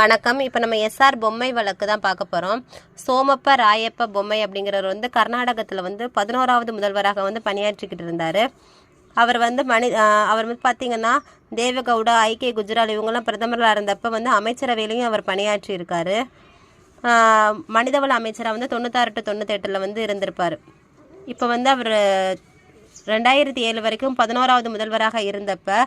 வணக்கம். இப்போ நம்ம எஸ்ஆர் பொம்மை வழக்கு தான் பார்க்க போகிறோம் சோமப்ப ராயப்ப பொம்மை அப்படிங்கிறவர் வந்து கர்நாடகத்தில் வந்து பதினோராவது முதல்வராக வந்து பணியாற்றிக்கிட்டு இருந்தார். அவர் வந்து மனி அவர் வந்து பார்த்தீங்கன்னா தேவகவுடா ஐக்கிய குஜரால் இவங்கெல்லாம் பிரதமராக இருந்தப்போ வந்து அமைச்சரவையிலையும் அவர் பணியாற்றி இருக்கார். மனிதவள அமைச்சராக வந்து தொண்ணூத்தாறு டு தொண்ணூத்தெட்டில் வந்து இருந்திருப்பார். இப்போ வந்து அவர் ரெண்டாயிரத்தி ஏழு வரைக்கும் பதினோராவது முதல்வராக இருந்தப்போ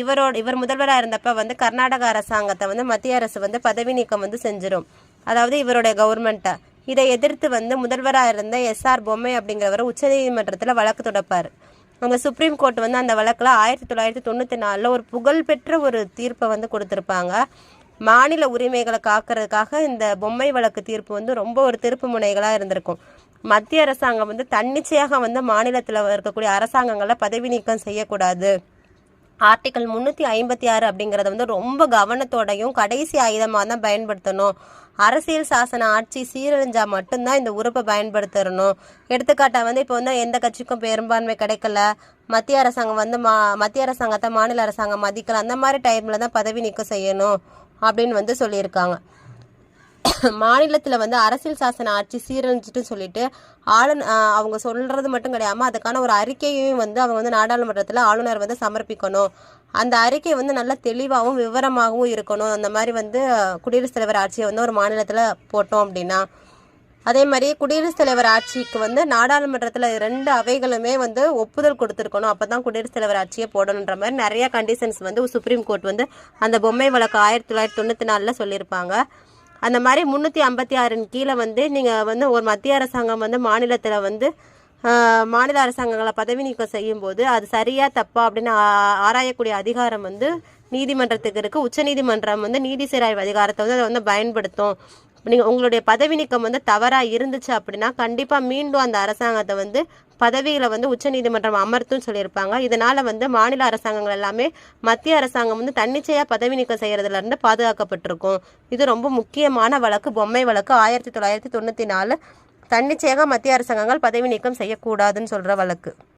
இவரோட இவர் முதல்வராக இருந்தப்ப வந்து கர்நாடக அரசாங்கத்தை வந்து மத்திய அரசு வந்து பதவி நீக்கம் வந்து செஞ்சிடும் அதாவது இவருடைய கவர்மெண்ட்டை. இதை எதிர்த்து வந்து முதல்வராக இருந்த எஸ்ஆர் பொம்மை அப்படிங்கிறவர் உச்சநீதிமன்றத்தில் வழக்கு தொடப்பார். அந்த சுப்ரீம் கோர்ட் வந்து அந்த வழக்கில் ஆயிரத்தி தொள்ளாயிரத்தி தொண்ணூற்றி நாலில் ஒரு புகழ்பெற்ற ஒரு தீர்ப்பை வந்து கொடுத்துருப்பாங்க. மாநில உரிமைகளை காக்கிறதுக்காக இந்த பொம்மை வழக்கு தீர்ப்பு வந்து ரொம்ப ஒரு திருப்பு முனைகளாக இருந்திருக்கும். மத்திய அரசாங்கம் வந்து தன்னிச்சையாக வந்து மாநிலத்தில் இருக்கக்கூடிய அரசாங்கங்களை பதவி நீக்கம் செய்யக்கூடாது. ஆர்டிக்கல் முந்நூற்றி ஐம்பத்தி ஆறு அப்படிங்கிறத வந்து ரொம்ப கவனத்தோடையும் கடைசி ஆயுதமாக தான் பயன்படுத்தணும். அரசியல் சாசன ஆட்சி சீரழிஞ்சால் மட்டும்தான் இந்த உறுப்பை பயன்படுத்தணும் எடுத்துக்காட்டாக வந்து இப்போ வந்து எந்த கட்சிக்கும் பெரும்பான்மை கிடைக்கல. மத்திய அரசாங்கம் வந்து மா மத்திய அரசாங்கத்தை மாநில அரசாங்கம் மதிக்கல. அந்த மாதிரி டைமில் தான் பதவி நீக்கம் செய்யணும் அப்படின்னு வந்து சொல்லியிருக்காங்க. மாநிலத்தில் வந்து அரசியல் சாசன ஆட்சி சீரழிஞ்சிட்டு சொல்லிட்டு ஆளுந அவங்க சொல்கிறது மட்டும் கிடையாம அதுக்கான ஒரு அறிக்கையையும் வந்து அவங்க வந்து நாடாளுமன்றத்தில் ஆளுநர் வந்து சமர்ப்பிக்கணும். அந்த அறிக்கை வந்து நல்ல தெளிவாகவும் விவரமாகவும் இருக்கணும். அந்த மாதிரி வந்து குடியரசுத் தலைவர் ஆட்சியை வந்து ஒரு மாநிலத்தில் போட்டோம் அப்படின்னா. அதே மாதிரி குடியரசுத் தலைவர் ஆட்சிக்கு வந்து நாடாளுமன்றத்தில் ரெண்டு அவைகளுமே வந்து ஒப்புதல் கொடுத்துருக்கணும். அப்போ தான் குடியரசுத் தலைவர் ஆட்சியை போடணுன்ற மாதிரி நிறைய கண்டிஷன்ஸ் வந்து சுப்ரீம் கோர்ட் வந்து அந்த பொம்மை வழக்கு ஆயிரத்தி தொள்ளாயிரத்தி தொண்ணூற்றி நாலில் சொல்லியிருப்பாங்க. அந்த மாதிரி முந்நூற்றி ஐம்பத்தி ஆறின் கீழே வந்து நீங்கள் வந்து ஒரு மத்திய அரசாங்கம் வந்து மாநிலத்தில் வந்து மாநில அரசாங்கங்களை பதவி நீக்கம் செய்யும்போது அது சரியா தப்பா அப்படின்னு ஆராயக்கூடிய அதிகாரம் வந்து நீதிமன்றத்துக்கு இருக்குது உச்சநீதிமன்றம் வந்து நீதி சீராய்வு அதிகாரத்தை வந்து அதை வந்து பயன்படுத்தும். நீங்கள் உங்களுடைய பதவி நீக்கம் வந்து தவறாக இருந்துச்சு அப்படின்னா கண்டிப்பாக மீண்டும் அந்த அரசாங்கத்தை வந்து பதவிகளை வந்து உச்சநீதிமன்றம் அமர்த்தும் சொல்லியிருப்பாங்க. இதனால வந்து மாநில அரசாங்கங்கள் எல்லாமே மத்திய அரசாங்கம் வந்து தன்னிச்சையாக பதவி நீக்கம் செய்கிறதுலேருந்து பாதுகாக்கப்பட்டிருக்கும். இது ரொம்ப முக்கியமான வழக்கு. பொம்மை வழக்கு ஆயிரத்தி தொள்ளாயிரத்தி தொண்ணூற்றி நாலு. தன்னிச்சையாக மத்திய அரசாங்கங்கள் பதவி நீக்கம் செய்யக்கூடாதுன்னு சொல்கிற வழக்கு.